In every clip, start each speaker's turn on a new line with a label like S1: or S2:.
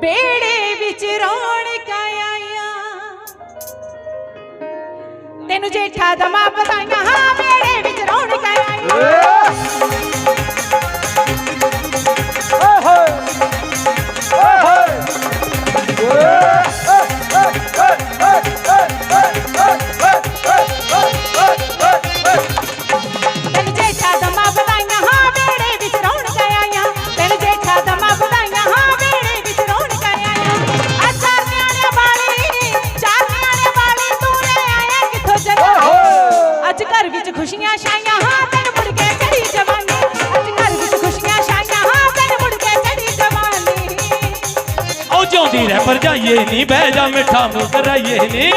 S1: ਬੇੜੇ ਵਿੱਚ ਰੌਣਕਾਂ ਆਈਆਂ ਤੈਨੂੰ ਜੇਠਾ ਦਮਾ ਬਤਾਈਆਂ ਹਾਂ ਬੇੜੇ ਵਿੱਚ ਰੌਣਕਾਂ ਆਈਆਂ ਤੈਨੂੰ
S2: ਜਿਉਂਦੀ ਰਹਿ ਪਰ ਜਾਈਏ ਨਹੀਂ ਬਹਿ ਜਾ ਮਿੱਠਾ ਮੂੰਹ ਕਰਾਈਏ ਨਹੀਂ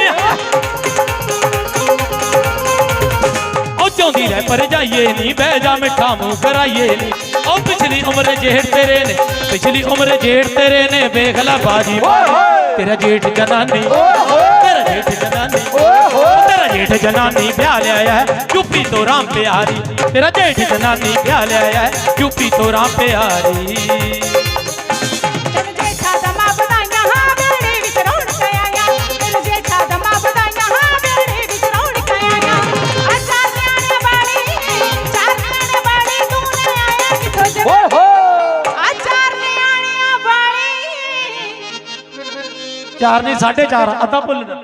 S2: ਉਹ ਜਿਉਂਦੀ ਰਹਿ ਪਰ ਜਾਈਏ ਨਹੀਂ ਬਹਿ ਜਾ ਮਿੱਠਾ ਮੂੰਹ ਕਰਾਈਏ ਨਹੀਂ ਉਹ ਪਿਛਲੀ ਉਮਰ ਜੇਠ ਤੇਰੇ ਨੇ ਪਿਛਲੀ ਉਮਰ ਜੇਠ ਤੇਰੇ ਨੇ ਵੇਖ ਲੈ ਬਾਜੀ ਤੇਰਾ ਜੇਠ ਜਨਾਨੀ ਤੇਰਾ ਜੇਠ ਜਨਾਨੀ ਤੇਰਾ ਜੇਠ ਜਨਾਨੀ ਵਿਆਹ ਲਿਆਇਆ ਹੈ ਯੂਪੀ ਤੋਂ ਰਾਮ ਪਿਆਰੀ ਤੇਰਾ ਜੇਠ ਜਨਾਨੀ ਵਿਆਹ ਲਿਆਇਆ ਹੈ 4 ਨਹੀਂ 4.5 ਅੱਧਾ ਭੁੱਲ ਜਾ।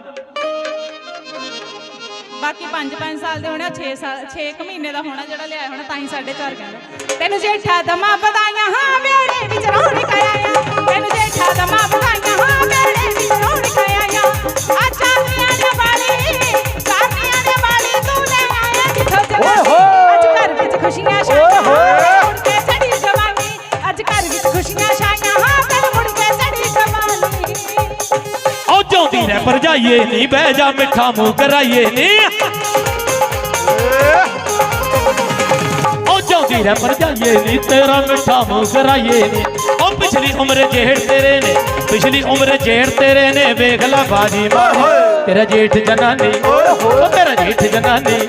S1: ਬਾਕੀ 5-5 ਸਾਲ ਦੇ ਹੋਣੇ 6 ਸਾਲ 6 ਕੁ ਮਹੀਨੇ ਦਾ ਹੋਣਾ ਜਿਹੜਾ ਲਿਆਇਆ ਹੋਣਾ, ਤਾਂ ਹੀ 4.5 ਕਹਿੰਦਾ। ਤੈਨੂੰ ਜੇਠਾ ਦਮਾ ਬਦਾਈਆਂ ਹਾਂ ਵਿਆਹੇ ਵਿੱਚ ਰੋਣ ਕਾਇਆ ਤੈਨੂੰ ਜੇਠਾ ਦਮਾ ਬਦਾਈਆਂ ਹਾਂ ਵਿਆਹੇ ਵਿੱਚ ਰੋਣ ਕਾਇਆ ਆਚਾ ਮਿਆਣੇ ਵਾਲੀ
S2: ਜਿਉਂਦੀ ਰਹਿ ਪਰ ਜਾਈਏ ਨਹੀਂ ਬਹਿ ਜਾ ਮਿੱਠਾ ਮੂੰਹ ਕਰਾਈਏ ਨਹੀਂ ਉਹ ਜਿਉਂਦੀ ਰਹਿ ਪਰ ਜਾਈਏ ਨਹੀਂ ਤੇਰਾ ਮਿੱਠਾ ਮੂੰਹ ਕਰਾਈਏ ਨਹੀਂ ਉਹ ਪਿਛਲੀ ਉਮਰ ਜੇਠ ਤੇਰੇ ਨੇ ਪਿਛਲੀ ਉਮਰ ਜੇਠ ਤੇਰੇ ਨੇ ਵੇਖ ਲੈ ਬਾਜੀ ਮਾਰੀ ਤੇਰਾ ਜੇਠ ਜਨਾਨੀ ਉਹ ਤੇਰਾ ਜੇਠ ਜਨਾਨੀ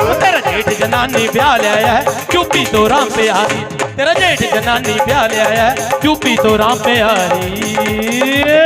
S2: ਉਹ ਤੇਰਾ ਜੇਠ ਜਨਾਨੀ ਵਿਆਹ ਲਿਆਇਆ ਹੈ ਯੂਪੀ ਤੋਂ ਰਾਮ ਪਿਆਰੀ ਤੇਰਾ ਜੇਠ ਜਨਾਨੀ ਵਿਆਹ ਲਿਆਇਆ ਹੈ ਯੂਪੀ ਤੋਂ ਰਾਮ ਪਿਆਰੀ
S1: ਤੂੰ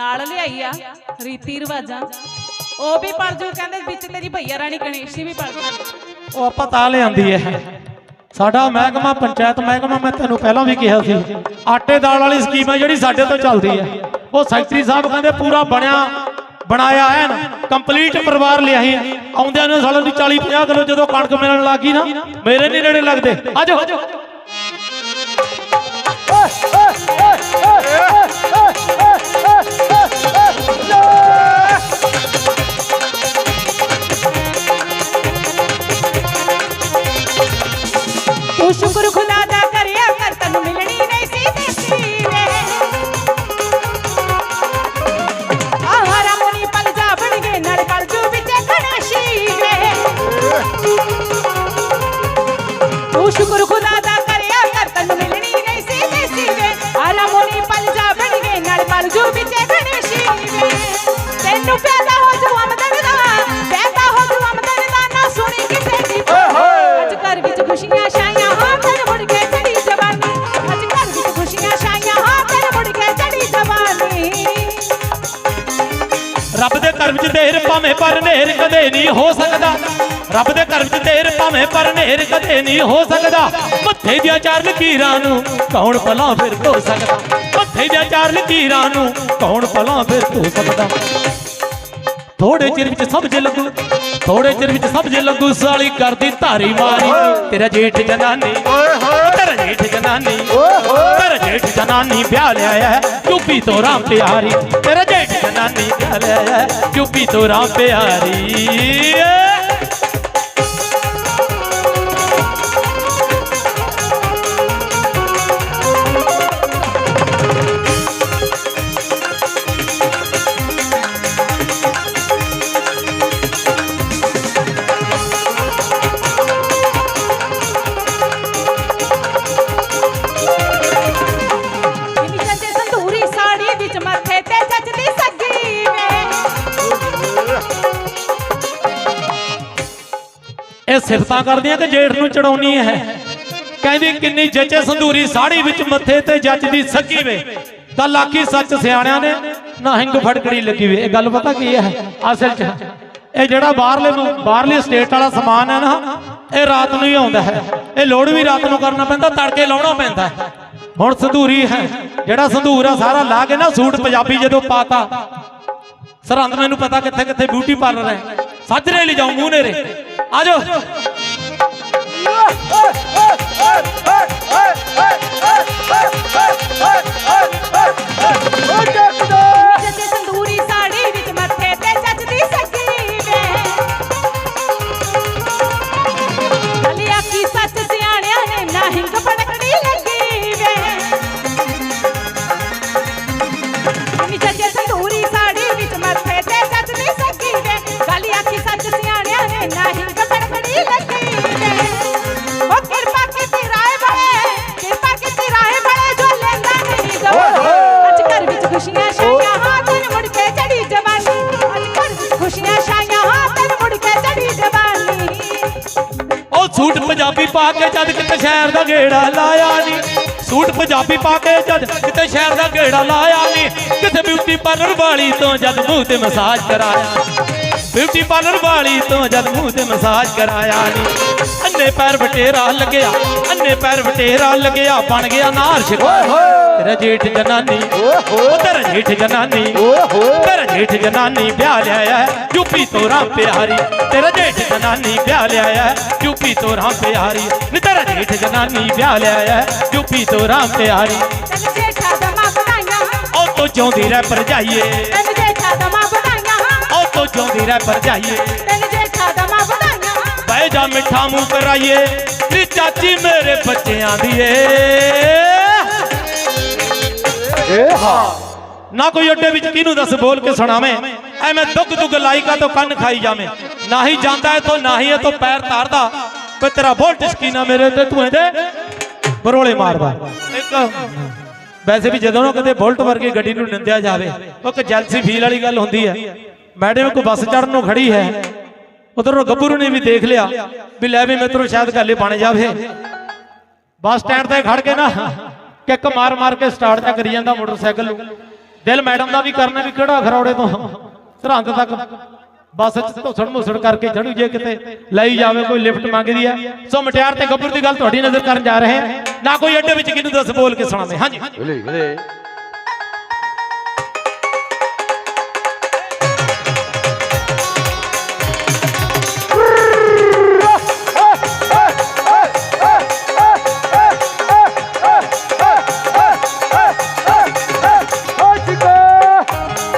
S1: ਨਾਲ ਲਿਆਈ ਆ ਰੀਤੀ ਰਿਵਾਜਾਂ। ਉਹ ਵੀ ਪੜ ਜੂ ਕਹਿੰਦੇ ਵਿੱਚ ਤੇਰੀ ਭਈਆ ਰਾਣੀ ਗਣੇਸ਼ੀ ਵੀ ਪੜ ਜੂ
S2: ਉਹ ਆਪਾਂ ਤਾਂ ਲਿਆਂਦੀ ਹੈ ਸਾਡਾ ਮਹਿਕਮਾ ਪੰਚਾਇਤ ਮਹਿਕਮਾ ਮੈਂ ਤੈਨੂੰ ਪਹਿਲਾਂ ਵੀ ਕਿਹਾ ਸੀ ਆਟੇ ਦਾਲ ਵਾਲੀ ਸਕੀਮ ਹੈ ਜਿਹੜੀ ਸਾਡੇ ਤੋਂ ਚੱਲਦੀ ਹੈ ਉਹ ਸੈਕਟਰੀ ਸਾਹਿਬ ਕਹਿੰਦੇ ਪੂਰਾ ਬਣਿਆ ਬਣਾਇਆ ਹੈ ਨਾ ਕੰਪਲੀਟ ਪਰਿਵਾਰ ਲਿਆਹੀ ਆਉਂਦਿਆਂ ਨੂੰ ਸਾਲਾਂ ਦੀ 40 50 ਕਿਲੋ ਜਦੋਂ ਕਣਕ ਮਿਲਣ ਲੱਗੀ ਨਾ ਮੇਰੇ ਨਹੀਂ ਨੇੜੇ ਲੱਗਦੇ। ਆਜੋ
S1: ਤੂੰ
S2: o chocorão ਪਰ ਨੇਰ ਕਦੇ ਨਹੀਂ ਹੋ ਸਕਦਾ। ਰੱਬ ਦੇ ਘਰ ਵਿੱਚ ਦੇਰ ਭਾਵੇਂ ਪਰ ਨੇਰ ਕਦੇ ਨਹੀਂ ਹੋ ਸਕਦਾ। ਮੱਥੇ ਦੀਆਂ ਚਾਰ ਲਕੀਰਾਂ ਨੂੰ ਕੌਣ ਭਲਾ ਫਿਰ ਧੋ ਸਕਦਾ? ਮੱਥੇ ਦੀਆਂ ਚਾਰ ਲਕੀਰਾਂ ਨੂੰ ਕੌਣ ਭਲਾ ਫਿਰ ਧੋ ਸਕਦਾ? ਥੋੜੇ ਚਿਰ ਵਿੱਚ ਸਮਝ ਲੱਗੂ ਥੋੜੇ ਚਿਰ ਵਿੱਚ ਸਮਝ ਲੱਗੂ ਸਾਲੀ ਕਰਦੀ ਧਾਰੀ ਮਾਰੀ। ਤੇਰਾ ਜੇਠ ਜਨਾਨੀ ਤੇਰਾ ਜੇਠ ਜਨਾਨੀ ਤੇਰਾ ਜੇਠ ਜਨਾਨੀ ਵਿਆਹ ਲਿਆਇਆ ਚੁੱਪੀ ਤੋਂ ਰਾਮ ਪਿਆਰੀ ਤੇਰਾ ਜੇਠ ਜਨਾਨੀ। ਵਿਆਹ ਚੁੱਪੀ ਤੋਰਾ ਪਿਆਰੀ ਇਹ ਸਿਫਤਾਂ ਕਰਦੀਆਂ ਕਿ ਜੇਠ ਨੂੰ ਚੜਾਉਣੀ ਹੈ। ਕਹਿੰਦੀ, ਕਿੰਨੀ ਜੱਜੇ ਸੰਧੂਰੀ ਸਾੜੀ ਵਿੱਚ ਮੱਥੇ ਤੇ ਜੱਜਦੀ ਸੱਗੀ ਵੇ। ਗੱਲ ਆਖੀ ਸੱਚ ਸਿਆਣਿਆਂ ਨੇ ਨਾ ਹਿੰਗ ਫੜਕੜੀ ਲੱਗੀ ਵੇ। ਇਹ ਗੱਲ ਪਤਾ ਕੀ ਹੈ? ਅਸਲ 'ਚ ਇਹ ਜਿਹੜਾ ਬਾਹਰਲੇ ਬਾਹਰਲੇ ਸਟੇਟ ਵਾਲਾ ਸਮਾਨ ਹੈ ਨਾ, ਇਹ ਰਾਤ ਨੂੰ ਹੀ ਆਉਂਦਾ ਹੈ। ਇਹ ਲੋੜ ਵੀ ਰਾਤ ਨੂੰ ਕਰਨਾ ਪੈਂਦਾ, ਤੜਕੇ ਲਾਉਣਾ ਪੈਂਦਾ ਹੈ। ਹੁਣ ਸੰਧੂਰੀ ਹੈ। ਜਿਹੜਾ ਸੰਧੂਰ ਆ, ਸਾਰਾ ਲਾ ਕੇ ਨਾ ਸੂਟ ਪੰਜਾਬੀ ਜਦੋਂ ਪਾਤਾ। ਸਰਹੰਦ ਮੈਨੂੰ ਪਤਾ ਕਿੱਥੇ ਕਿੱਥੇ ਬਿਊਟੀ ਪਾਰਲਰ ਹੈ। ਸਾਜਰੇ ਲੈ ਜਾਉਂ ਮੂੰਹ ਨੇਰੇ। ਆ ਜਾਓ
S1: ਜੱਜੇ
S2: ਪੰਜਾਬੀ ਪਾ ਕੇ ਜਦ ਕਿਤੇ ਸ਼ਹਿਰ ਦਾ ਗੇੜਾ ਲਾਇਆ ਨਹੀਂ ਕਿਤੇ ਬਿਊਟੀ ਪਾਰਲਰ ਵਾਲੀ ਤੋਂ ਜਦ ਮੂੰਹ ਤੇ ਮਸਾਜ ਕਰਾਇਆ ਬਿਊਟੀ ਪਾਰਲਰ ਵਾਲੀ ਤੋਂ ਜਦ ਮੂੰਹ ਤੇ ਮਸਾਜ ਕਰਾਇਆ ਨਹੀਂ ਅੰਨੇ ਪੈਰ ਵਟੇਰਾ ਲੱਗਿਆ ਅੰਨੇ ਪੈਰ ਵਟੇਰਾ ਲੱਗਿਆ ਬਣ ਗਿਆ ਨਾਰ ਸ਼ਿਕਾ ਤੇਰਾ ਜੇਠ ਜਨਾਨੀ ਉਹ ਤੇਰਾ ਜੇਠ ਜਨਾਨੀ ਤੇਰਾ ਜੇਠ ਜਨਾਨੀ ਵਿਆਹ ਲਿਆਇਆ ਯੂਪੀ ਤੋਂ ਰਾਮ ਪਿਆਰੀ। ਤੇਰਾ ਜੇਠ ਜਨਾਨੀ ਵਿਆਹ ਲਿਆਇਆ ਯੂਪੀ ਤੋਂ ਰਾਮ ਪਿਆਰੀ। ਨੀ ਤੇਰਾ ਜੇਠ ਜਨਾਨੀ ਵਿਆਹ ਲਿਆਇਆ ਯੂਪੀ ਤੋਂ ਰਾਮ ਪਿਆਰੀ।
S1: ਤੈਨੂੰ ਜੇਠਾ ਦਮਾ ਬਣਾਈਆਂ।
S2: ਉਹ ਤੋਂ ਜਿਉਂਦੀ ਰਹਿ ਭਰਜਾਈਏ।
S1: ਤੈਨੂੰ ਜੇਠਾ ਦਮਾ ਬਣਾਈਆਂ।
S2: ਉਹ ਤੋਂ ਜਿਉਂਦੀ ਰਹਿ ਭਰਜਾਈਏ।
S1: ਤੈਨੂੰ ਜੇਠਾ ਦਮਾ ਬਣਾਈਆਂ।
S2: ਬਹਿ ਜਾ ਮਿੱਠਾ ਮੂੰਹ ਕਰਾਈਏ। ਨੀ ਚਾਚੀ ਮੇਰੇ ਬੱਚਿਆਂ ਦੀ ਏ। ਨਾ ਕੋਈ ਅੱਡੇ ਵਿੱਚ ਕਿਹਨੂੰ ਦੱਸ ਬੋਲ ਕੇ ਸੁਣਾਵੇਂ। ਐਵੇਂ ਦੁੱਗ ਦੁੱਗ ਲਾਈਕਾ ਤੋਂ ਕੰਨ ਖਾਈ ਜਾਵੇਂ। ਨਾ ਹੀ ਜਾਂਦਾ ਇਥੋਂ, ਨਾ ਹੀ ਇਥੋਂ ਪੈਰ ਧਾਰਦਾ। ਵੇ ਤੇਰਾ ਬੋਲਟ ਸਕੀਨਾ ਮੇਰੇ ਤੇ, ਤੂੰ ਇਹਦੇ ਬਰੋਲੇ ਮਾਰਦਾ। ਇੱਕ, ਵੈਸੇ ਵੀ ਜਦੋਂ ਨਾ ਕਦੇ ਬੁਲਟ ਵਰਗੀ ਗੱਡੀ ਨੂੰ ਨਿੰਦਿਆ ਜਾਵੇ, ਉਹ ਇੱਕ ਜੈਲਸੀ ਫੀਲ ਵਾਲੀ ਗੱਲ ਹੁੰਦੀ ਹੈ। ਮੈਡਮ ਕੋ ਬੱਸ ਚੜਨ ਨੂੰ ਖੜੀ ਹੈ। ਉਧਰੋਂ ਗੱਭਰੂ ਨੇ ਵੀ ਦੇਖ ਲਿਆ ਵੀ ਲੈ ਵੀ ਮਿੱਤਰੋ, ਸ਼ਾਇਦ ਗੱਲੇ ਬਣ ਜਾਵੇ। ਬੱਸ ਸਟੈਂਡ ਤੇ ਖੜ ਕੇ ਨਾ ਕਿੱਕ ਮਾਰ ਮਾਰ ਕੇ ਸਟਾਰਟ ਚਾ ਕਰੀ ਜਾਂਦਾ ਮੋਟਰਸਾਈਕਲ ਨੂੰ। ਦਿਲ ਮੈਡਮ ਦਾ ਵੀ ਕਰਨਾ ਵੀ ਕਿਹੜਾ ਖਰੌੜੇ ਤੋਂ, ਸਰਹੰਦ ਤੱਕ। ਬੱਸ ਚ ਧੁਸੜ ਮੁਸੜ ਕਰਕੇ ਚੜੂ ਜੇ ਕਿਤੇ ਲਈ ਜਾਵੇ ਕੋਈ ਲਿਫਟ ਮੰਗਦੀ ਹੈ ਸੋ ਮਟਿਆਰ ਤੇ ਗੱਭਰੂ ਦੀ ਗੱਲ ਤੁਹਾਡੀ ਨਜ਼ਰ ਕਰਨ ਜਾ ਰਹੇ ਹਾਂ। ਨਾ ਕੋਈ ਅੱਡੇ ਵਿੱਚ ਕਿਹਨੂੰ ਦੱਸ ਬੋਲ ਕੇ ਸੁਣਾਵੇ। ਹਾਂਜੀ।
S3: ਵੇਲੇ ਵੇਲੇ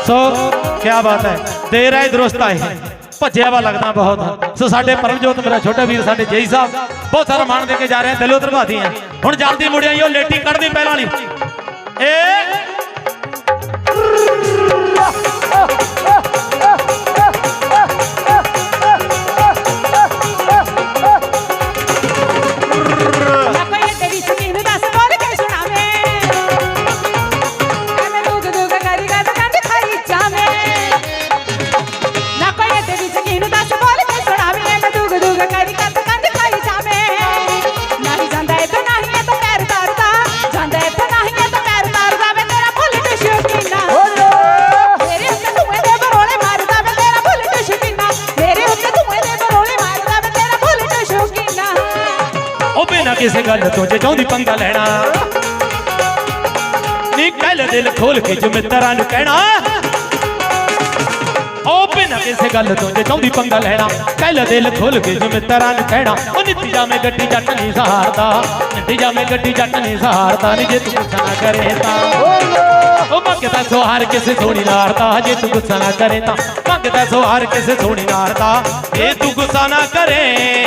S2: ਸੋ ਕੀ ਬਾਤ ਹੈ। ਦੇਰ ਹੈ ਦਰੁਸਤ ਆਏ ਭੱਜਿਆ ਵਾ ਲੱਗਦਾ ਬਹੁਤ। ਸੋ ਸਾਡੇ ਪਰਮਜੋਤ ਮੇਰਾ ਛੋਟਾ ਵੀਰ, ਸਾਡੇ ਜੇਈ ਸਾਹਿਬ, ਬਹੁਤ ਸਾਰਾ ਮਾਣ ਦੇ ਕੇ ਜਾ ਰਹੇ ਦਿਲੋਂ ਧਰਵਾਦੀ ਆ। ਹੁਣ ਜਲਦੀ ਮੁੜਿਆ ਉਹ ਲੇਟੀ ਕੱਢਦੀ ਪਹਿਲਾਂ ਵਾਲੀ। ਏ ਮਿੱਤਰਾਂ ਨੂੰ ਕਹਿਣਾ। ਉਹ ਬਿਨਾਂ ਕਿਸੇ ਗੱਲ ਤੋਂ ਜੇ ਚਾਹੁੰਦੀ ਪੰਗਾ ਲੈਣਾ, ਕਹਿ ਦਿਲ ਖੁੱਲ ਕੇ ਜਿਵੇਂ ਤਰਾਂ ਨੂੰ ਕਹਿਣਾ। ਉਹ ਨਿੱਤੀ ਜਾਵੇਂ ਗੱਡੀ ਜੱਟ ਨਹੀਂ ਸਹਾਰਦਾ, ਨਿੱਤੀ ਜਾਵੇਂ ਗੱਡੀ ਜੱਟ ਨਹੀਂ ਸਹਾਰਦਾ ਨਹੀਂ ਜੇ ਤੂੰ ਗੁੱਸਾ ਨਾ ਕਰੇ ਤਾਂ। ਉਹ ਮੰਗਦਾ ਸੋਹਾਰ ਕਿਸੇ ਸੋਹਣੀ ਨਾਰਦਾ ਜੇ ਤੂੰ ਗੁੱਸਾ ਨਾ ਕਰੇ ਤਾਂ। ਮੰਗਦਾ ਸੋਹਾਰ ਕਿਸੇ ਸੋਹਣੀ ਨਾਰਦਾ ਜੇ ਤੂੰ ਗੁੱਸਾ ਨਾ ਕਰੇ।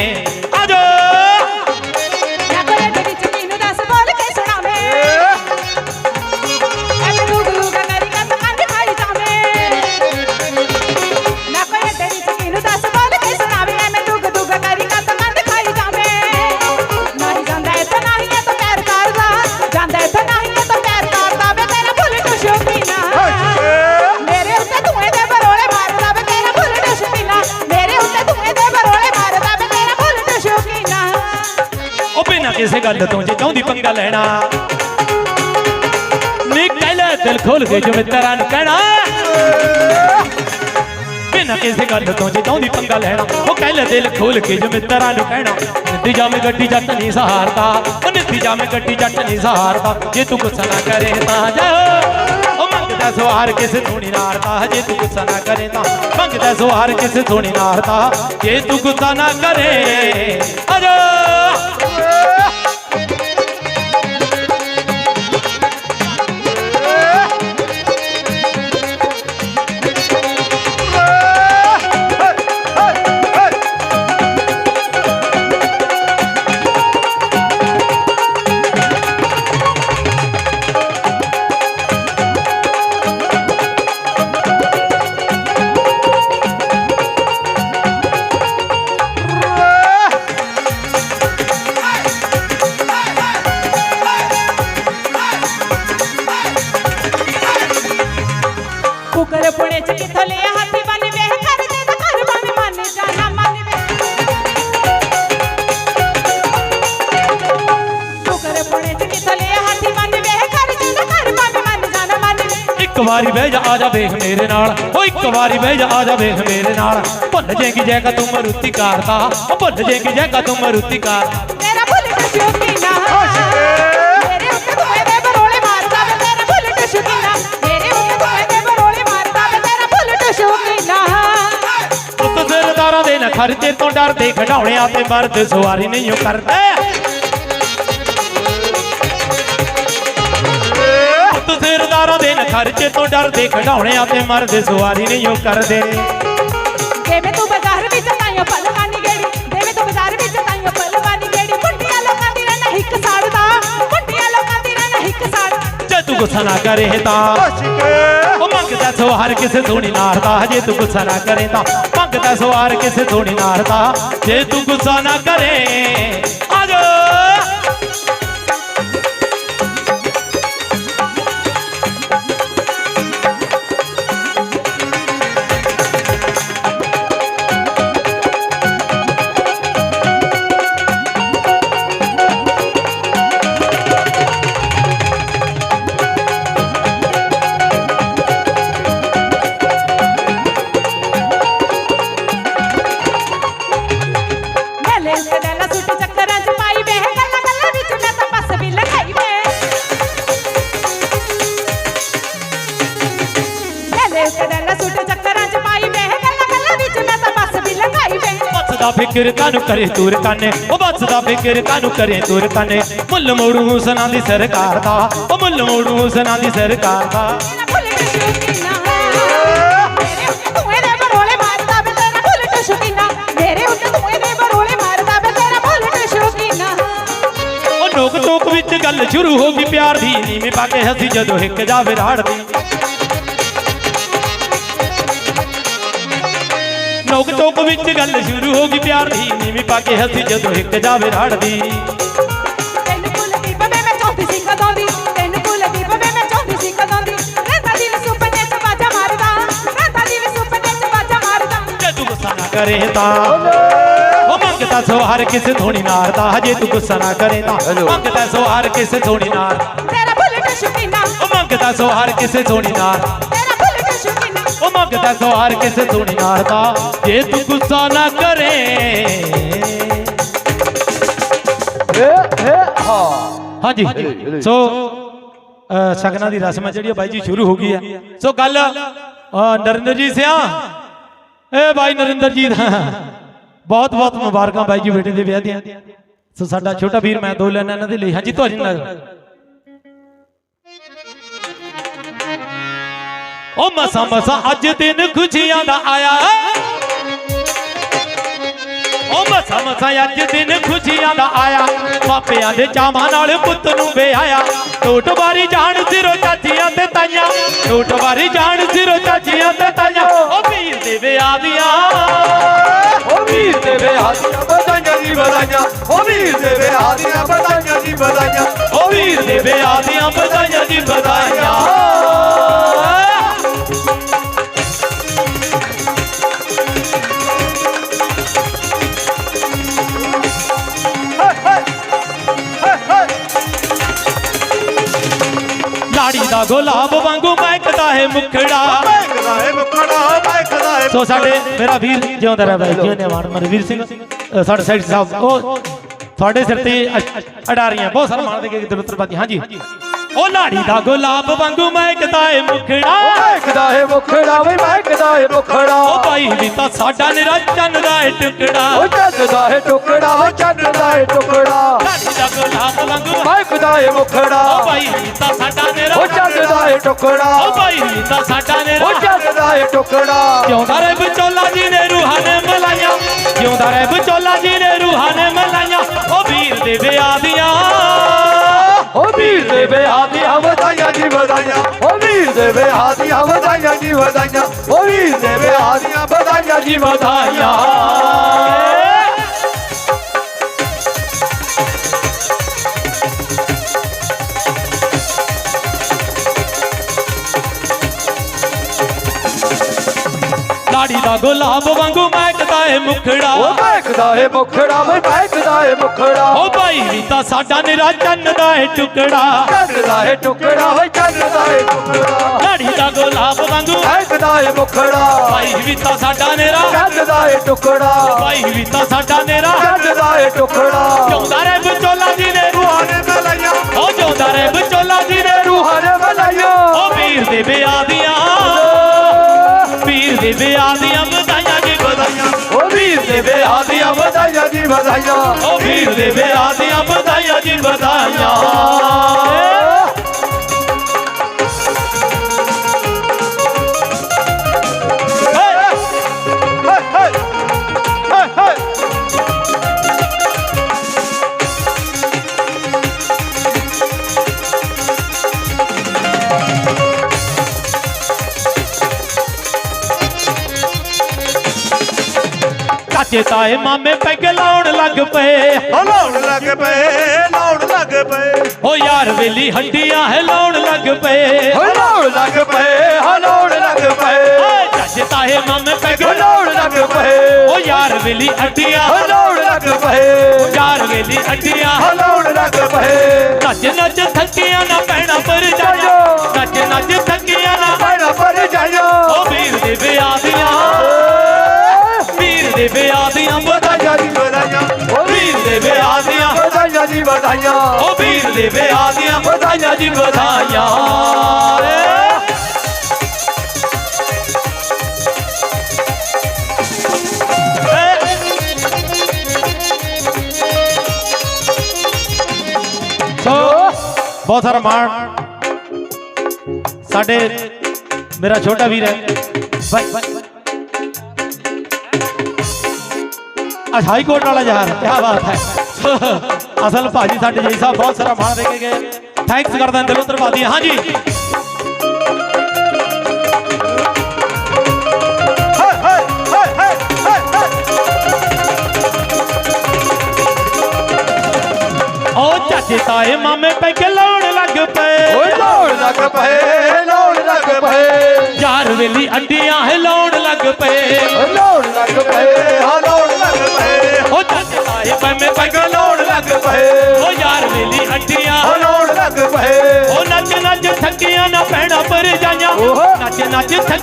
S2: ਗੱਲ ਤੋਂ ਜੇ ਚਾਹੁੰਦੀ ਪੰਗਾ ਲੈਣਾ। ਨੀ ਦਿਲ ਖੋਲ ਕੇ ਜੋ ਮਿੱਤਰਾਂ ਨੂੰ ਕਹਿਣਾ। ਬਿਨਾਂ ਕਿਸੇ ਗੱਲ ਤੋਂ ਜੇ ਚਾਹੁੰਦੀ ਪੰਗਾ ਲੈਣਾ। ਉਹ ਕਹਿ ਲੈ ਦਿਲ ਖੋਲ ਕੇ ਜੋ ਮਿੱਤਰਾਂ ਨੂੰ ਕਹਿਣਾ। ਨਿੱਤੀ ਜਾਵੇਂ ਗੱਡੀ ਜੱਟ ਨਹੀਂ ਸਹਾਰਦਾ। ਉਹ ਨਿੱਤੀ ਜਾਵੇਂ ਗੱਡੀ ਜੱਟ ਨਹੀਂ ਸਹਾਰਦਾ। ਜੇ ਤੂੰ ਗੁੱਸਾ ਨਾ ਕਰੇ ਤਾਂ ਜਾ। ਉਹ ਮੰਗਦਾ ਸਵਾਰ ਕਿਸੇ ਥੋੜੀ ਨਾਰਦਾ। ਜੇ ਤੂੰ ਗੁੱਸਾ ਨਾ ਕਰੇ ਤਾਂ ਮੰਗਦਾ ਸਵਾਰ ਕਿਸੇ ਥੋੜੀ ਨਾਰਦਾ। ਜੇ ਤੂੰ ਗੁੱਸਾ ਨਾ ਕਰੇ ਆਜਾ ਵਾਰੀ ਬਹਿ ਜਾ ਆ ਜਾ ਵੇਖ ਮੇਰੇ ਨਾਲ। ਓ ਇੱਕ ਵਾਰੀ ਬਹਿ ਜਾ ਆ ਜਾ ਵੇਖ ਮੇਰੇ ਨਾਲ। ਭੁੱਲ ਜੇਗੀ ਜੈਗਾ ਤੂੰ ਮਰੂਤੀ ਕਰਦਾ ਓ ਭੁੱਲ ਜੇਗੀ ਜੈਗਾ ਤੂੰ ਮਰੂਤੀ ਕਰਦਾ
S1: ਤੇਰਾ ਬੁਲਟ ਸ਼ੌਕੀਨਾ ਮੇਰੇ ਉੱਤੇ ਧੂਏ ਦੇ ਬਰੋਲੇ ਮਾਰਦਾ ਵੇ ਤੇਰਾ ਬੁਲਟ ਸ਼ੌਕੀਨਾ ਮੇਰੇ ਉੱਤੇ ਧੂਏ ਦੇ ਬਰੋਲੇ ਮਾਰਦਾ ਵੇ ਤੇਰਾ ਬੁਲਟ ਸ਼ੌਕੀਨਾ
S2: ਪੁੱਤ ਸਰਦਾਰਾਂ ਦੇ ਨਾ ਖਰਚੇ ਤੋਂ ਡਰਦੇ ਖਡਾਉਣਿਆਂ ਤੇ ਮਰਦ ਸਵਾਰੀ ਨਹੀਂ ਓ ਕਰਦੇ। ਪੁੱਤ ਸਰਦਾਰਾਂ ਦੇ ਨਾ ਖਰਚੇ ਤੋਂ ਡਰਦੇ ਖਡਾਉਣਿਆਂ ਤੇ ਮਰਦ ਸਵਾਰੀ ਨਹੀਂ ਓ ਕਰਦੇ।
S1: ਦੇਵੇ ਤੂੰ ਬਾਜ਼ਾਰ ਵਿੱਚ ਤਾਈਓ ਪਲਵਾਨੀ ਗੇੜੀ ਦੇਵੇ ਤੂੰ ਬਾਜ਼ਾਰ ਵਿੱਚ ਤਾਈਓ ਪਲਵਾਨੀ ਗੇੜੀ। ਮੁੰਡਿਆਂ ਲੋਕਾਂ ਦੀ ਰਹਿਣਾ ਹਿੱਕ ਸਾੜਦਾ ਮੁੰਡਿਆਂ ਲੋਕਾਂ ਦੀ ਰਹਿਣਾ ਹਿੱਕ ਸਾੜ
S2: ਜੇ ਤੂੰ ਗੁੱਸਾ ਨਾ ਕਰੇ ਤਾਂ ਉਹ ਮੰਗਦਾ ਸਵਾਰ ਕਿਸੇ ਸੋਹਣੀ ਨਾਰਦਾ ਜੇ ਤੂੰ ਗੁੱਸਾ ਨਾ ਕਰੇ ਤਾਂ ਮੰਗਦਾ ਸਵਾਰ ਕਿਸੇ ਸੋਹਣੀ ਨਾਰਦਾ। ਜੇ ਤੂੰ ਗੁੱਸਾ ਨਾ ਕਰੇ ਫਿਕਰ ਕਾਨੂੰ ਕਰੇ ਤੂਰ ਕਾਨੇ? ਉਹ ਬੱਸ ਦਾ ਫਿਕਰ ਕਾਨੂੰ ਕਰੇ ਤੂਰ ਕਾਨੇ? ਮੁੱਲ ਮੋੜੂ ਹੁਸਨਾਂ ਦੀ ਸਰਕਾਰ ਦਾ। ਉਹ ਮੁੱਲ ਮੋੜੂ ਹੁਸਨਾਂ ਦੀ ਸਰਕਾਰ ਦਾ। ਨੋਕ ਟੋਕ ਵਿੱਚ ਗੱਲ ਸ਼ੁਰੂ ਹੋ ਗਈ ਪਿਆਰ ਦੀ ਨੀਵੇਂ ਪਾ ਕੇ ਹੱਸੀ ਜਦੋਂ ਹਿੱਕ ਜਾਵੇ ਰਾੜਦੀ ਨੋਕ ਟੋਕ ਵਿੱਚ ਗੱਲ ਸ਼ੁਰੂ ਹੋ ਗਈ ਪਿਆਰ ਦੀ ਨੀਵੇਂ ਪਾ ਕੇ ਹੱਸੀ ਜਦੋਂ ਹਿੱਕ ਜਾਵੇ ਰਾੜਦੀ।
S1: ਤੈਨੂੰ ਕੁਲਦੀਪ ਵੇ ਮੈਂ ਚਾਹੁੰਦੀ ਸੀ ਕਦੋਂ ਦੀ ਤੈਨੂੰ ਕੁਲਦੀਪ ਵੇ ਮੈਂ ਚਾਹੁੰਦੀ ਸੀ ਕਦੋਂ ਦੀ। ਰਹਿੰਦਾ ਦਿਲ ਸੁਪਨੇ ਚ ਬਾਜਾ ਮਾਰਦਾ ਰਹਿੰਦਾ ਦਿਲ ਸੁਪਨੇ ਚ ਬਾਜਾ ਮਾਰਦਾ।
S2: ਜੇ ਤੂੰ ਗੁੱਸਾ ਨਾ ਕਰੇ ਤਾਂ ਉਹ ਮੰਗਦਾ ਸਵਾਰ ਕਿਸੇ ਥੋੜੀ ਨਾਰਦਾ। ਹਜੇ ਤੂੰ ਗੁੱਸਾ ਨਾ ਕਰੇ ਤਾਂ ਮੰਗਦਾ ਸਵਾਰ ਕਿਸੇ ਥੋੜੀ ਨਾਰ
S1: ਤੇਰਾ ਬੁਲਟ ਸ਼ੌਕੀਨਾ।
S2: ਉਹ ਮੰਗਦਾ ਸਵਾਰ ਕਿਸੇ ਥੋੜੀ ਨਾਰ
S1: ਤੇਰਾ ਬੁਲਟ ਸ਼ੌਕੀਨਾ।
S2: ਉਹ ਮੰਗਦਾ ਸਵਾਰ ਕਿਸੇ ਥੋੜੀ ਨਾਰ ਦਾ ਜੇ ਤੂੰ ਗੁੱਸਾ ਨਾ ਕਰੇ। ਹਾਂਜੀ। ਸੋ ਸ਼ਗਨਾਂ ਦੀ ਰਸਮ ਹੈ ਜਿਹੜੀ ਬਾਈ ਜੀ ਸ਼ੁਰੂ ਹੋ ਗਈ ਹੈ ਸੋ ਗੱਲ ਅ, ਨਰਿੰਦਰ ਜੀ ਸਿਆ। ਏ ਬਾਈ ਨਰਿੰਦਰਜੀਤ। ਬਹੁਤ ਬਹੁਤ ਮੁਬਾਰਕਾਂ ਬਾਈ ਜੀ ਬੇਟੇ ਦੇ ਵਿਆਹ ਦੀਆਂ। ਸੋ ਸਾਡਾ ਛੋਟਾ ਵੀਰ ਮੈਂ ਦੋ ਲੈਣਾ ਇਹਨਾਂ ਦੇ ਲਈ। ਹਾਂਜੀ ਤੁਹਾਡੀ ਨਾਲ। ਉਹ ਮਸਾ ਮਸਾ ਅੱਜ ਦਿਨ ਖੁਸ਼ੀਆਂ ਦਾ ਆਇਆ। ਮਸਾ ਮਸਾ ਅੱਜ ਦਿਨ ਖੁਸ਼ੀਆਂ ਦਾ ਆਇਆ, ਮਾਪਿਆਂ ਦੇ ਚਾਵਾਂ ਨਾਲ ਪੁੱਤ ਨੂੰ ਵਿਆਹਿਆ। ਟੋਟ ਵਾਰੀ ਜਾਣ ਸਿਰੋ ਚਾਚੀਆਂ ਤੇ ਤਾਈਆਂ ਟੋਟ ਵਾਰੀ ਜਾਣ ਸਿਰੋ ਚਾਚੀਆਂ ਤੇ ਤਾਈਆਂ। ਉਹ ਵੀਰ ਦੇ ਵਿਆਹ ਦੀਆਂ।
S3: ਓ ਵੀਰ ਦੇ ਵਿਆਹ ਦੀਆਂ ਵਧਾਈਆਂ ਜੀ ਵਧਾਈਆਂ। ਓ ਵੀਰ ਦੇ ਵਿਆਹ ਦੀਆਂ ਵਧਾਈਆਂ ਜੀ ਵਧਾਈਆਂ।
S2: ਉਹ ਵੀਰ ਦੇ ਵਿਆਹ ਦੀਆਂ ਵਧਾਈਆਂ ਜੀ ਵਧਾਈਆਂ। ਗੁਲਾਬ ਵਾਂਗੂ ਮਹਿਕਦਾ ਹੈ ਮੁਖੜਾ।
S3: ਮਹਿਕਦਾ ਏ ਮੁਖੜਾ ਮਹਿਕਦਾ ਏ
S2: ਸੋ ਸਾਡੇ ਮੇਰਾ ਵੀਰ ਜਿਉਂਦਾ ਰਹੇ ਬਾਈ ਜਿਉਂਦੇ ਮਾਨ ਮਨਵੀਰ ਸਿੰਘ ਸਾਡੇ ਸਾਈਡ ਸਾਹਿਬ, ਉਹ ਤੁਹਾਡੇ ਸਿਰ ਤੇ ਅਡਾਰੀਆਂ, ਬਹੁਤ ਸਾਰਾ ਮਾਣ ਦੇ ਕੇ ਦਰੁੱਤਰ ਬਾਤੀ ਹਾਂਜੀ। ਉਹ ਲਾੜੀ ਦਾ ਗੁਲਾਬ ਵਾਂਗੂ ਮਹਿਕਦਾ ਏ ਮੁਖੜਾ।
S3: ਮਹਿਕਦਾ ਏ ਮੁਖੜਾ ਵੇ ਮਹਿਕਦਾ ਏ ਮੁਖੜਾ।
S2: ਉਹ ਭਾਈ ਵੀ ਤਾਂ ਸਾਡਾ ਨਿਰਾ ਚੰਨ ਦਾ ਏ ਟੁਕੜਾ।
S3: ਓ ਚੱਲਦਾ ਏ ਟੁਕੜਾ ਓ ਚੱਲਦਾ ਏ ਟੁਕੜਾ।
S2: ਲਾੜੀ ਦਾ ਗੁਲਾਬ ਵਾਂਗੂ
S3: ਮਹਿਕਦਾ ਏ ਮੁਖੜਾ।
S2: ਉਹ ਭਾਈ ਵੀ ਤਾਂ ਸਾਡਾ ਨਿਰਾ
S3: ਓ ਚੱਲਦਾ ਏ ਟੁਕੜਾ।
S2: ਉਹ ਭਾਈ ਵੀ ਤਾਂ ਸਾਡਾ ਨਿਰਾ।
S3: ਓ ਚੱਲਦਾ ਏ ਟੁਕੜਾ।
S2: ਜਿਉਂਦਾ ਰਹੇ ਵਿਚੋਲਾ ਜੀ ਨੇ ਰੂਹਾਂ ਨੇ ਮਲਾਈਆਂ। ਜਿਉਂਦਾ ਰਹੇ ਵਿਚੋਲਾ ਜੀ ਨੇ ਰੂਹਾਂ ਨੇ ਮਲਾਈਆਂ। ਉਹ ਵੀਰ ਦੇ ਵਿਆਹ ਦੀਆਂ
S3: ਵਧਾਈਆਂ ਜੀ ਵਧਾਈਆਂ ਓ ਵੀਰ ਦੇ ਵਿਆਹ ਦੀਆਂ ਵਧਾਈਆਂ ਜੀ ਵਧਾਈਆਂ ਓ ਵੀਰ ਦੇ ਵਿਆਹ ਦੀਆਂ ਵਧਾਈਆਂ ਜੀ ਵਧਾਈਆਂ।
S2: ਗੁਲਾਬ ਵਾਂਗੂ ਮਹਿਕਦਾ ਏ ਮੁਖੜਾ।
S3: ਮਹਿਕਦਾ ਏ ਮੁਖੜਾ ਵੇ ਮਹਿਕਦਾ ਏ ਮੁਖੜਾ।
S2: ਉਹ ਭਾਈ ਵੀ ਤਾਂ ਸਾਡਾ ਨਿਰਾ ਚੰਨ ਦਾ ਏ ਟੁਕੜਾ।
S3: ਚੱਲਦਾ ਏ ਟੁਕੜਾ ਵੇ ਚੱਲਦਾ ਏ ਟੁਕੜਾ।
S2: ਲਾੜੀ ਦਾ ਗੁਲਾਬ ਵਾਂਗੂ
S3: ਮਹਿਕਦਾ ਏ ਮੁਖੜਾ।
S2: ਭਾਈ ਵੀ ਤਾਂ ਸਾਡਾ ਨਿਰਾ।
S3: ਏ ਟੁਕੜਾ।
S2: ਭਾਈ ਵੀ ਤਾਂ ਸਾਡਾ ਨਿਰਾ।
S3: ਚੱਲਦਾ ਏ ਟੁਕੜਾ।
S2: ਜਿਉਂਦਾ ਰਹੇ ਵਿਚੋਲਾ ਜੀ ਨੇ
S3: ਰੂਹਾਂ ਨੇ ਮਲਾਈਆਂ।
S2: ਉਹ ਜਿਉਂਦਾ ਰਹੇ ਵਿਚੋਲਾ ਜੀ ਨੇ
S3: ਰੂਹਾਂ। ਨੇ ਮਲਾਈਆਂ।
S2: ਉਹ ਵੀਰ ਦੇ ਵਿਆਹ ਦੀਆਂ। ਵੀਰ ਦੇ ਵਿਆਹ
S3: ਦੇ ਵਿਆਹ ਦੀਆਂ ਵਧਾਈਆਂ ਜੀ ਵਧਾਈਆਂ।
S2: ਵੀਰ ਦੇ ਵਿਆਹ ਦੀਆਂ ਵਧਾਈਆਂ ਜੀ ਵਧਾਈਆਂ। ਵੇਲੀ ਹੱਡੀਆਂ ਹਿਲਾਉਣ ਲੱਗ ਪਏ।
S3: ਲਾਉਣ ਲੱਗ ਪਏ ਲਾਉਣ ਲੱਗ ਪਏ।
S2: ਚਾਚੇ ਤਾਏ ਮਾਮੇ ਪੈਗ।
S3: ਲਾਉਣ ਲੱਗ ਪਏ।
S2: ਓ ਯਾਰ ਵੇਲੀ ਹੱਡੀਆਂ।
S3: ਲਾਉਣ ਲੱਗ ਪਏ।
S2: ਯਾਰ ਵੇਲੀ ਹੱਡੀਆਂ।
S3: ਲਾਉਣ ਲੱਗ ਪਏ।
S2: ਨੱਚ ਨੱਚ ਥੱਕੀਆਂ ਨਾ ਪੈਣਾ ਪਰ ਜਾਇਆ ਨੱਚ ਨੱਚ ਥੱਕੀਆਂ ਨਾ
S3: ਪੈਣਾ ਪਰ ਜਾਇਆ
S2: ਓ ਵੀਰ ਦੇ ਵਿਆਹ ਦੀਆਂ। ਵੀਰ ਦੇ ਵਿਆਹ ਦੀਆਂ
S3: ਵਧਾਈਆਂ ਜੀ ਵਧਾਈਆਂ। ਓ
S2: ਵੀਰ ਦੇ ਵਿਆਹ ਦੀਆਂ।
S3: ਵਧਾਈਆਂ ਜੀ ਵਧਾਈਆਂ।
S2: ਓ ਵੀਰ ਦੇ ਵਿਆਹ ਦੀਆਂ ਵਧਾਈਆਂ ਜੀ ਵਧਾਈਆਂ ਸੋ ਬਹੁਤ ਸਾਰਾ ਮਾਣ ਸਾਡੇ ਮੇਰਾ ਛੋਟਾ ਵੀਰ ਹੈ ਬਾਈ ਅੱਜ ਹਾਈ ਕੋਰਟ ਵਾਲਾ ਜਹਾਜ਼ ਕੀ ਬਾਤ ਹੈ ਅਸਲ ਭਾਜੀ ਸਾਡੇ ਜੀ ਸਾਹਿਬ ਬਹੁਤ ਸਾਰਾ ਮਾਣ ਦੇ ਕੇ ਗਏ। ਥੈਂਕਸ ਕਰਦਾ ਦਿਲੋਂ ਧੰਨਵਾਦੀ ਹਾਂਜੀ। ਉਹ ਚਾਚੇ ਤਾਏ ਮਾਮੇ ਪੈਗ ਲਾਉਣ ਲੱਗ ਪਏ।
S3: ਓਏ ਲਾਉਣ ਲੱਗ ਪਏ ਲਾਉਣ ਲੱਗ ਪਏ।
S2: ਯਾਰ ਵੇਲੀ ਅੱਡੀਆਂ ਹਿਲਾਉਣ ਲੱਗ ਪਏ।
S3: ਲਾਉਣ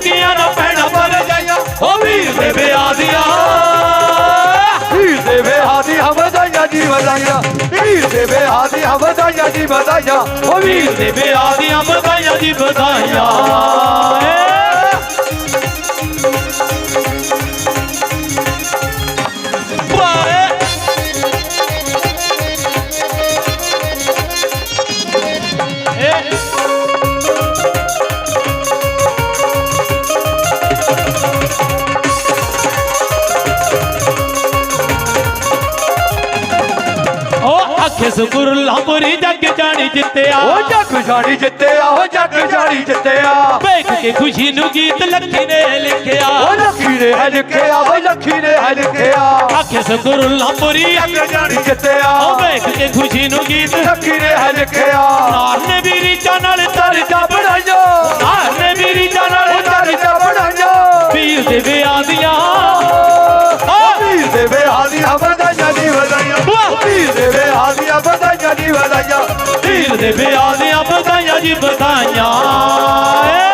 S2: ਨੱਚ ਥੱਕੀਆਂ ਨਾ ਪੈਣਾ ਪਰ ਜਾਈਆਂ। ਉਹ ਵੀਰ ਦੇ ਵਿਆਹ ਦੀਆਂ।
S3: ਵੀਰ ਦੇ ਵਿਆਹ ਦੀ ਵਧਾਈਆਂ ਜੀ ਵਧਾਈਆਂ। ਵੀਰ ਦੇ ਵਿਆਹ ਦੀ ਵਧਾਈਆਂ ਜੀ ਵਧਾਈਆਂ। ਓ ਵੀਰ
S2: ਦੇ ਵਿਆਹ ਦੀਆਂ ਵਧਾਈਆਂ ਜੀ ਵਧਾਈਆਂ। ਸੁਕਰਲਾਪੁਰੀ ਜੱਗ ਜਾਣੀ ਜਿੱਤਿਆ।
S3: ਉਹ ਜੱਗ ਜਾਣੀ ਜਿੱਤਿਆ ਉਹ ਜੱਗ ਜਾਣੀ ਜਿੱਤਿਆ।
S2: ਵੇਖ ਕੇ ਖੁਸ਼ੀ ਨੂੰ ਗੀਤ ਲੱਖੀ ਨੇ ਲਿਖਿਆ।
S3: ਉਹ ਲੱਖੀ ਨੇ ਲਿਖਿਆ ਉਹ ਲੱਖੀ ਨੇ ਲਿਖਿਆ।
S2: ਆਖੇ ਸੁਕਰਲਾਪੁਰੀ
S3: ਜੱਗ ਜਾਣੀ ਜਿੱਤਿਆ।
S2: ਉਹ ਵੇਖ ਕੇ ਖੁਸ਼ੀ ਨੂੰ ਗੀਤ।
S3: ਲੱਖੀ ਨੇ ਲਿਖਿਆ।
S2: ਨਾਰ ਨੇ ਵੀ ਰੀਚਾਂ ਨਾਲ ਤਰ
S3: ਜਾ ਬਣਾਈਓ।
S2: ਨਾਰ ਨੇ ਵੀ ਰੀਚਾਂ ਨਾਲ
S3: ਉਹ
S2: ਤਰ
S3: ਜਾ ਬਣਾਈਓ।
S2: ਪੀਰ ਦੇ ਵਿਆਹ ਦੀਆਂ।
S3: ਵੀਰ ਦੇ ਵਿਆਹ ਦੀਆਂ ਵਧਾਈਆਂ ਦੀ ਵਧਾਈਆਂ। ਵੀਰ ਦੇ ਵਿਆਹ ਦੀਆਂ ਵਧਾਈਆਂ ਦੀ ਵਧਾਈਆਂ।
S2: ਪੀਰ ਦੇ ਵਿਆਹ ਦੀਆਂ ਵਧਾਈਆਂ ਜੀ ਵਧਾਈਆਂ।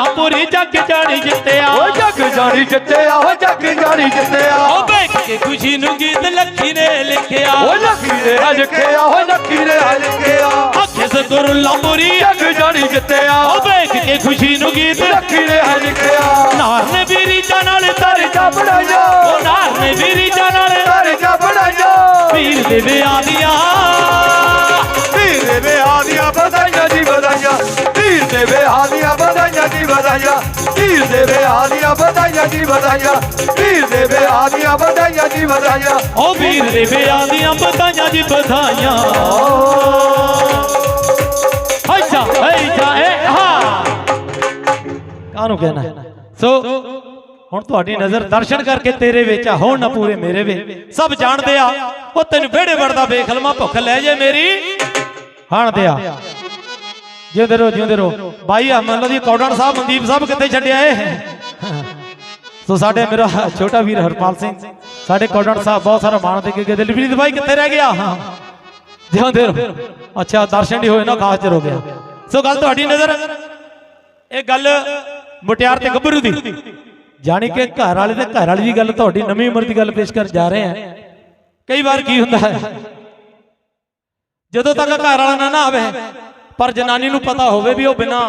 S2: ਸੁਕਰਲਾਪੁਰੀ ਜੱਗ ਜਾਣੀ ਜਿੱਤਿਆ।
S3: ਉਹ ਜੱਗ ਜਾਣੀ ਜਿੱਤਿਆ ਉਹ ਜੱਗ ਜਾਣੀ ਜਿੱਤਿਆ।
S2: ਉਹ ਵੇਖ ਕੇ ਖੁਸ਼ੀ ਨੂੰ ਗੀਤ ਲੱਖੀ ਨੇ ਲਿਖਿਆ।
S3: ਉਹ ਲੱਖੀ ਨੇ ਲਿਖਿਆ ਉਹ ਲੱਖੀ ਨੇ ਲਿਖਿਆ।
S2: ਆਖੇ ਸੁਕਰਲਾਪੁਰੀ
S3: ਜੱਗ ਜਾਣੀ ਜਿੱਤਿਆ।
S2: ਉਹ ਵੇਖ ਕੇ ਖੁਸ਼ੀ ਨੂੰ ਗੀਤ।
S3: ਲੱਖੀ ਨੇ ਲਿਖਿਆ।
S2: ਨਾਰ ਨੇ ਵੀ ਰੀਚਾਂ ਨਾਲ ਤਰ
S3: ਜਾ ਬਣਾਈਓ
S2: ਉਹ ਨਾਰ ਨੇ ਵੀ ਰੀਚਾਂ ਨਾਲ
S3: ਘਰ ਜਾ ਬਣਾਈਓ
S2: ਪੀਰ ਦੇ ਵਿਆਹ ਦੀਆਂ।
S3: ਵੀਰ ਦੇ ਵਿਆਹ ਦੀਆਂ ਵਧਾਈਆਂ ਦੀ ਵਧਾਈਆਂ। ਵੀਰ ਦੇ ਵਿਆਹ ਦੀਆਂ ਵਧਾਈਆਂ ਦੀ ਵਧਾਈਆਂ ਵੀਰ ਦੇ ਵਿਆਹ ਦੀਆਂ ਵਧਾਈਆਂ ਦੀ ਵਧਾਈਆਂ ਵੀਰ ਦੇ ਵਿਆਹ ਦੀਆਂ ਵਧਾਈਆਂ ਦੀ ਵਧਾਈਆਂ
S2: ਉਹ ਵੀਰ ਦੇ ਵਿਆਹ ਦੀਆਂ ਵਧਾਈਆਂ ਜੀ ਵਧਾਈਆਂ ਹਾਈ ਜਾ ਹਾਈ ਜਾ ਏ ਹਾਂ। ਕਾਹਨੂੰ ਕਹਿਣਾ? ਸੋ ਹੁਣ ਤੁਹਾਡੀ ਨਜ਼ਰ ਦਰਸ਼ਨ ਕਰਕੇ ਤੇਰੇ ਵਿੱਚ ਆ ਹੁਣ ਨਾ ਪੂਰੇ ਮੇਰੇ ਵਿੱਚ। ਸਭ ਜਾਣਦੇ ਆ ਉਹ ਤੈਨੂੰ ਵਿਹੜੇ ਵੜਦਾ ਵੇਖ ਲਵਾਂ ਭੁੱਖ ਲੈ ਜੇ ਮੇਰੀ। ਹਣ ਤੇ ਆ। ਜਿਉਂਦੇ ਰਹੋ ਜਿਉਂਦੇ ਰਹੋ। ਬਾਈ ਆ ਮੰਨ ਲਓ ਸਾਹਿਬ, ਮਨਦੀਪ ਸਾਹਿਬ ਕਿੱਥੇ ਛੱਡਿਆ ਏ ਸੋ ਸਾਡੇ ਮੇਰਾ ਛੋਟਾ ਵੀਰ ਹਰਪਾਲ ਸਿੰਘ, ਸਾਡੇ ਕੌੜਣ ਸਾਹਿਬ ਬਹੁਤ ਸਾਰਾ ਮਾਣ ਦੇ ਕੇ ਦਿਲਪ੍ਰੀਤ ਬਾਈ ਕਿੱਥੇ ਰਹਿ ਗਿਆ? ਜਿਉਂਦੇ ਰਹੋ। ਅੱਛਾ, ਦਰਸ਼ਨ ਹੀ ਹੋਏ ਨਾ, ਖਾਸ ਚਿਰ ਹੋ ਗਿਆ। ਸੋ ਗੱਲ ਤੁਹਾਡੀ ਨਜ਼ਰ, ਇਹ ਗੱਲ ਮੁਟਿਆਰ ਤੇ ਗੱਭਰੂ ਦੀ। ਜਾਣੀ ਕਿ ਘਰ ਵਾਲੇ ਤੇ ਘਰ ਵਾਲੀ ਦੀ ਗੱਲ ਤੁਹਾਡੀ ਨਵੀਂ ਉਮਰ ਦੀ ਗੱਲ ਪੇਸ਼ ਕਰ ਜਾ ਰਹੇ ਆ। ਕਈ ਵਾਰ ਕੀ ਹੁੰਦਾ ਹੈ? ਜਦੋਂ ਤੱਕ ਘਰ ਵਾਲਾ ਨਾ ਨਾ ਆਵੇ ਪਰ ਜਨਾਨੀ ਨੂੰ ਪਤਾ ਹੋਵੇ ਵੀ ਉਹ ਬਿਨਾ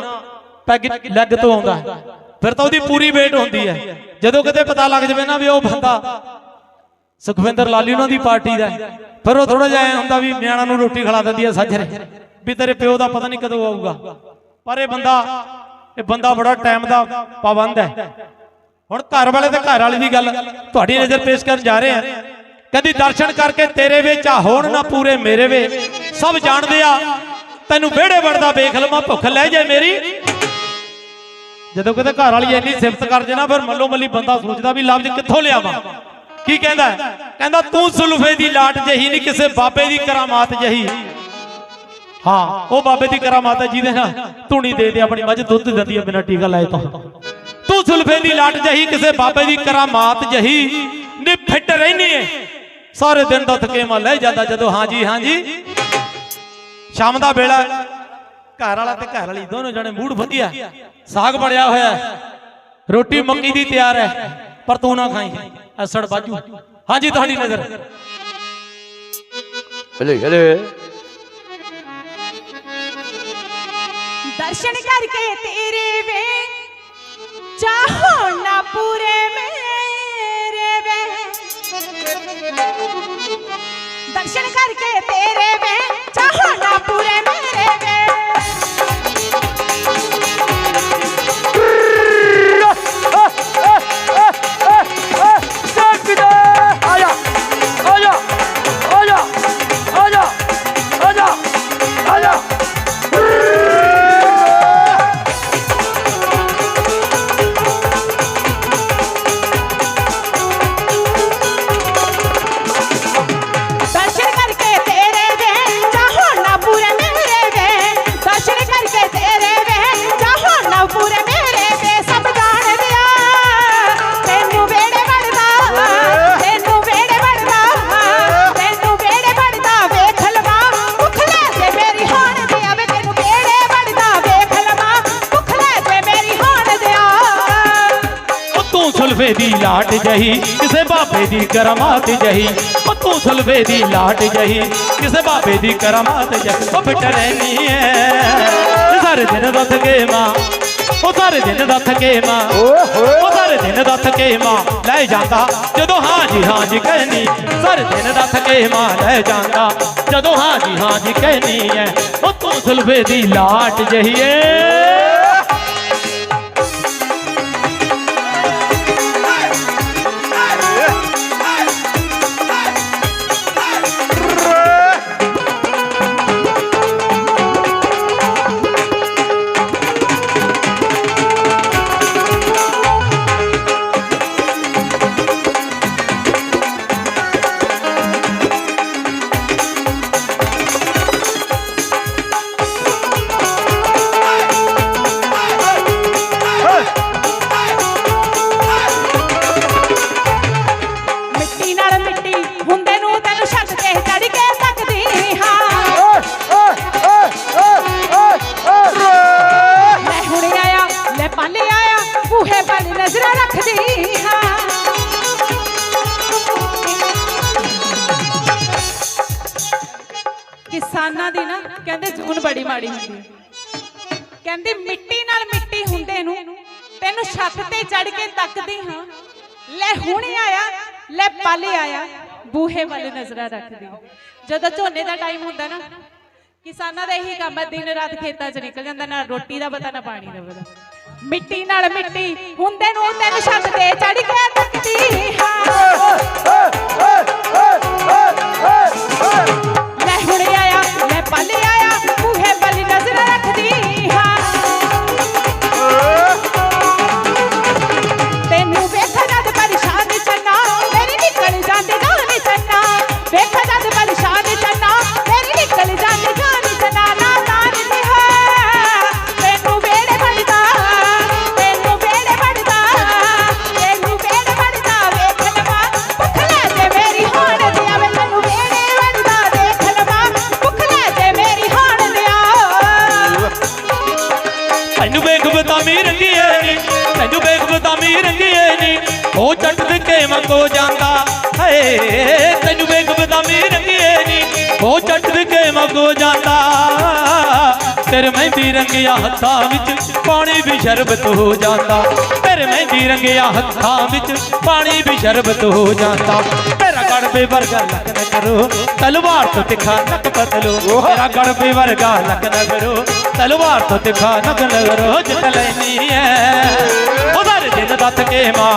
S2: ਪੈਗ ਲੈਗ ਤੋਂ ਆਉਂਦਾ ਹੈ। ਫਿਰ ਤਾਂ ਉਹਦੀ ਪੂਰੀ ਵੇਟ ਹੁੰਦੀ ਹੈ। ਜਦੋਂ ਕਿਤੇ ਪਤਾ ਲੱਗ ਜਾਵੇ ਨਾ ਵੀ ਉਹ ਬੰਦਾ ਸੁਖਵਿੰਦਰ ਲਾਲੀ ਉਹਨਾਂ ਦੀ ਪਾਰਟੀ ਦਾ ਫਿਰ ਉਹ ਥੋੜਾ ਜਿਹਾ ਐਂ ਹੁੰਦਾ ਵੀ ਨਿਆਣਾ ਨੂੰ ਰੋਟੀ ਖਿਲਾ ਦਿੰਦੀ ਹੈ ਸੱਜਰੇ। ਵੀ ਤੇਰੇ ਪਿਓ ਦਾ ਪਤਾ ਨਹੀਂ ਕਦੋਂ ਆਊਗਾ। ਪਰ ਇਹ ਬੰਦਾ ਇਹ ਬੰਦਾ ਬੜਾ ਟਾਈਮ ਦਾ ਪਾਬੰਦ ਹੈ। ਹੁਣ ਘਰ ਵਾਲੇ ਤੇ ਘਰ ਵਾਲੀ ਦੀ ਗੱਲ ਤੁਹਾਡੀ ਨਜ਼ਰ ਪੇਸ਼ ਕਰਨ ਜਾ ਰਹੇ ਆ ਕਦੀ ਦਰਸ਼ਨ ਕਰਕੇ ਤੇਰੇ ਵਿੱਚ ਆ, ਹੋਣ ਨਾ ਪੂਰੇ ਮੇਰੇ ਵੇ ਸਭ ਜਾਣਦੇ ਆ ਤੈਨੂੰ ਵਿਹੜੇ ਵੜਦਾ ਵੇਖ ਲਵਾਂ, ਭੁੱਖ ਲੈ ਜੇ ਮੇਰੀ। ਜਦੋਂ ਕਿਤੇ ਘਰ ਵਾਲੀ ਇੰਨੀ ਸਿਫਤ ਕਰ ਜੇ ਨਾ, ਫਿਰ ਮੱਲੋ ਮੱਲੀ ਬੰਦਾ ਸੋਚਦਾ ਵੀ ਲਫ਼ਜ਼ ਕਿੱਥੋਂ ਲਿਆਵਾਂ। ਕੀ ਕਹਿੰਦਾ? ਕਹਿੰਦਾ, ਤੂੰ ਸੁਲਫੇ ਦੀ ਲਾਟ ਜਹੀ ਨਹੀਂ, ਕਿਸੇ ਬਾਬੇ ਦੀ ਕਰਾਮਾਤ ਜਹੀ। ਹਾਂ, ਉਹ ਬਾਬੇ ਦੀ ਕਰਾਮਾਤ ਹੈ ਜਿਹਦੇ ਨਾਲ ਧੂਣੀ ਦੇ ਦੇ ਆਪਣੀ ਮੱਝ ਦੁੱਧ ਦਿੰਦੀ ਹੈ ਬਿਨਾਂ ਟੀਕਾ ਲਾਏ ਤੋਂ। ਤੂੰ ਸੁਲਫੇ ਦੀ ਲਾਟ ਜਹੀ, ਕਿਸੇ ਬਾਬੇ ਦੀ ਕਰਾਮਾਤ ਜਹੀ। ਨੀ ਫਿੱਟ ਰਹਿਨੀ ਏ। ਸਾਰੇ ਦਿਨ ਦਾ ਥਕੇਮਾ ਲੈ ਜਾਂਦਾ ਜਦੋਂ ਹਾਂਜੀ ਹਾਂਜੀ ਸ਼ਾਮ ਦਾ ਵੇਲਾ। ਘਰ ਵਾਲਾ ਤੇ ਘਰ ਵਾਲੀ ਦੋਨੋਂ ਜਣੇ ਮੂਡ ਵਧੀਆ ਸਾਗ ਬਣਿਆ ਹੋਇਆ ਹੈ। ਰੋਟੀ ਮੱਕੀ ਦੀ ਤਿਆਰ ਹੈ। ਪਰ ਤੂੰ ਨਾ ਖਾਈ। ਅਸੜ ਬਾਜੂ। ਹਾਂਜੀ ਤੁਹਾਡੀ ਨਜ਼ਰ।
S3: ਹਲੇ ਹਲੇ।
S1: ਦਰਸ਼ਨ ਕਰਕੇ ਤੇਰੇ ਵੇ। ਚਾਹੋ ਨਾ ਪੂਰੇ ਮੇਰੇ ਵੇ। ਦਰਸ਼ਨ ਕਰਕੇ ਤੇਰੇ ਵੇ। ਤੂੰ ਦੀ
S2: ਲਾਟ ਜਹੀ, ਕਿਸੇ ਬਾਬੇ ਦੀ ਕਰਾਮਾਤ ਜਹੀ ਉਹ ਤੂੰ ਸੁਲਫੇ ਦੀ ਲਾਟ ਜਹੀ, ਕਿਸੇ ਬਾਬੇ ਦੀ ਕਰਾਮਾਤ ਜਹੀ, ਉਹ ਫਿੱਟ ਐ। ਸਾਰੇ ਦਿਨ ਦਾ ਕੇ ਮਾਂ, ਉਹ ਸਾਰੇ ਦਿਨ ਦਾ ਕੇ
S3: ਮਾਂ ਹੋਏ
S2: ਉਹ ਸਾਰੇ ਦਿਨ ਦੱਸ ਕੇ ਮਾਂ, ਲੈ ਜਾਂਦਾ, ਜਦੋਂ ਹਾਂ ਜੀ ਹਾਂ ਜੀ ਕਹਿਨੀ ਸਾਰੇ ਦਿਨ ਦੱਸ ਕੇ ਮਾਂ, ਲੈ ਜਾਂਦਾ, ਜਦੋਂ ਹਾਂ ਜੀ ਹਾਂ ਜੀ ਕਹਿਨੀ ਐ। ਉਹ ਤੂੰ ਸੁਲਫੇ ਦੀ ਲਾਟ ਜਹੀ
S1: ਮਿੱਟੀ ਟਾਈਮ ਹੁੰਦਾ ਨਾ ਕਿਸਾਨਾਂ ਦਾ ਇਹੀ ਕੰਮ ਹੈ, ਦਿਨ ਰਾਤ ਖੇਤਾਂ 'ਚ ਨਿਕਲ ਜਾਂਦਾ, ਨਾ ਰੋਟੀ ਦਾ ਪਤਾ, ਨਾ ਪਾਣੀ ਦਾ ਪਤਾ। ਮਿੱਟੀ ਨਾਲ ਮਿੱਟੀ, ਹੁੰਦੇ ਨੂੰ ਤੈਨੂੰ ਛੱਤ ਤੇ ਚੜ ਕੇ
S2: ਤੇਰੇ ਮਹਿੰਦੀ ਰੰਗਿਆ ਹੱਥਾਂ ਵਿੱਚ ਪਾਣੀ ਵੀ ਸ਼ਰਬਤ ਹੋ ਜਾਂਦਾ। ਤੇਰੇ ਮਹਿੰਦੀ ਰੰਗਿਆ ਹੱਥਾਂ ਵਿੱਚ ਪਾਣੀ ਵੀ ਸ਼ਰਬਤ ਹੋ ਜਾਂਦਾ। ਤੇਰਾ ਗੜਬੇ ਵਰਗਾ ਲੱਕ ਨਾ ਕਰੋ, ਤਲਵਾਰ ਤੋਂ ਤਿੱਖਾ ਨੱਕ ਬਦਲੋ ਤੇਰਾ ਗੜਬੇ ਵਰਗਾ ਲੱਕ ਨਾ ਕਰੋ, ਤਲਵਾਰ ਤੋਂ ਤਿੱਖਾ ਨੱਕ ਨਾ ਕਰੋ, ਜਿੱਤ ਲੈਣੀ ਐ। ਉਹਦਾ ਦਿਨ ਦਾ ਥਕੇਮਾ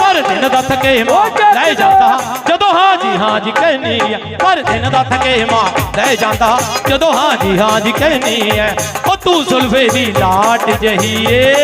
S2: ਪਰ ਦਿਨ ਦਾ ਥਕੇਮਾ ਲੈ ਜਾਂਦਾ। ਜਦੋਂ ਹਾਂ ਜੀ ਹਾਂ ਜੀ ਕਹਿਨੀ ਐ ਪਰ ਦਿਨ ਦਾ ਥਕੇਮਾ ਲੈ ਜਾਂਦਾ। ਜਦੋਂ ਹਾਂ ਜੀ ਹਾਂ ਜੀ ਕਹਿਨੀ ਐ ਉਹ ਤੂੰ ਸੁਲਫੇ ਦੀ ਲਾਟ ਜਹੀਏ